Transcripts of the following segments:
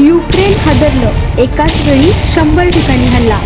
Ukraine हादरलं. एकाच वेळी शंभर ठिकाणी हल्ला.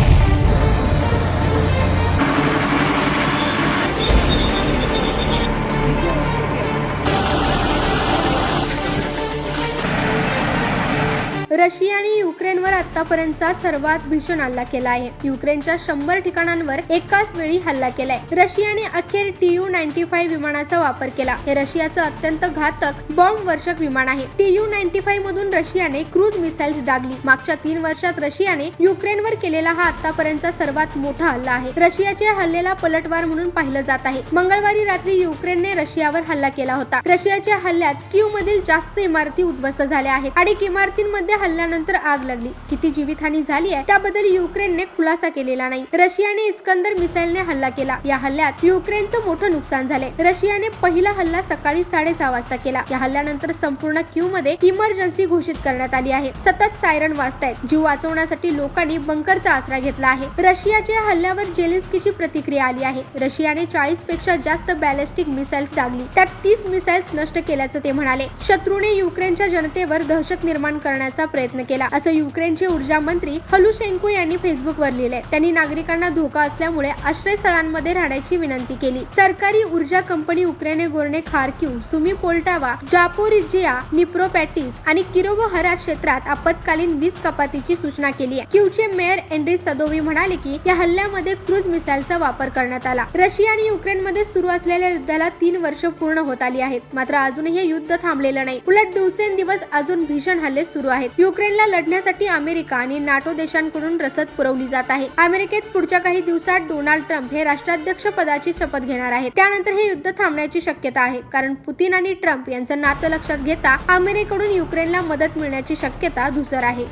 रशियाने युक्रेनवर आतापर्यंतचा सर्वात भीषण हल्ला केला आहे. युक्रेनच्या शंभर ठिकाणांवर एकाच वेळी हल्ला केलाय. रशियाने अखेर टी यू नाईन्टी फाईव्ह विमानाचा वापर केला. हे रशियाचं अत्यंत घातक बॉम्ब वर्षक विमान आहे. टी यू नाईन्टी फाईव्ह मधून रशियाने क्रूज मिसाईल्स डागली. मागच्या तीन वर्षात रशियाने युक्रेनवर केलेला हा आतापर्यंतचा सर्वात मोठा हल्ला आहे. रशियाच्या हल्लेला पलटवार म्हणून पाहिलं जात आहे. मंगळवारी रात्री युक्रेनने रशियावर हल्ला केला होता. रशियाच्या हल्ल्यात क्यू मधील जास्त इमारती उद्ध्वस्त झाल्या आहेत. अनेक इमारतींमध्ये हल्ल्यानंतर आग लागली. किती जीवितहानी झाली आहे त्याबद्दल युक्रेनने खुलासा केलेला नाही. रशियाने इस्कंदर मिसाईलने हल्ला केला. या हल्ल्यात युक्रेनचं मोठं नुकसान झाले रशियाने पहिला हल्ला सकाळी साडेसहा वाजता केला. या हल्ल्यानंतर संपूर्ण क्यू मध्ये इमर्जन्सी घोषित करण्यात आली आहे. सतत सायरन वाजतायत. जीव वाचवण्यासाठी लोकांनी बंकरचा आसरा घेतला आहे. रशियाच्या हल्ल्यावर जेलेन्स्कीची प्रतिक्रिया आली आहे. रशियाने चाळीसपेक्षा जास्त बॅलिस्टिक मिसाईल्स डागली. त्यात तीस मिसाईल्स नष्ट केल्याचं ते म्हणाले. शत्रूने युक्रेनच्या जनतेवर दहशत निर्माण करण्याचा प्रयत्न केला. असं युक्रेनचे ऊर्जा मंत्री हलुशेंको यांनी फेसबुकवर लिहिले त्यांनी नागरिकांना धोका असल्यामुळे आश्रयस्थळांमध्ये राहण्याची विनंती केली. सरकारी ऊर्जा कंपनी उक्रेने गोरणे Kharkiv Sumy Poltava Zaporizhzhia Dnipropetrovsk आणि किरोवो हरा क्षेत्रात आपत्कालीन वीज कपातीची सूचना केली आहे. क्यूचे मेयर एंड्री सदोवी म्हणाले की या हल्ल्यामध्ये क्रूज मिसाईलचा वापर करण्यात आला. रशिया आणि युक्रेनमध्ये सुरू असलेल्या युद्धाला तीन वर्ष पूर्ण होत आली आहेत. मात्र अजूनही हे युद्ध थांबलेलं नाही. उलट दिवसेंदिवस अजून भीषण हल्ले सुरू आहेत. युक्रेनला लढण्यासाठी अमेरिका आणि नाटो देशांकडून रसद पुरवली जात आहे. अमेरिकेत पुढच्या काही दिवसात डोनाल्ड ट्रम्प हे राष्ट्राध्यक्ष पदाची शपथ घेणार आहेत. त्यानंतर हे युद्ध थांबण्याची शक्यता आहे. कारण पुतीन आणि ट्रम्प यांचं नातं लक्षात घेता अमेरिकेकडून युक्रेनला मदत मिळण्याची शक्यता धुसर आहे.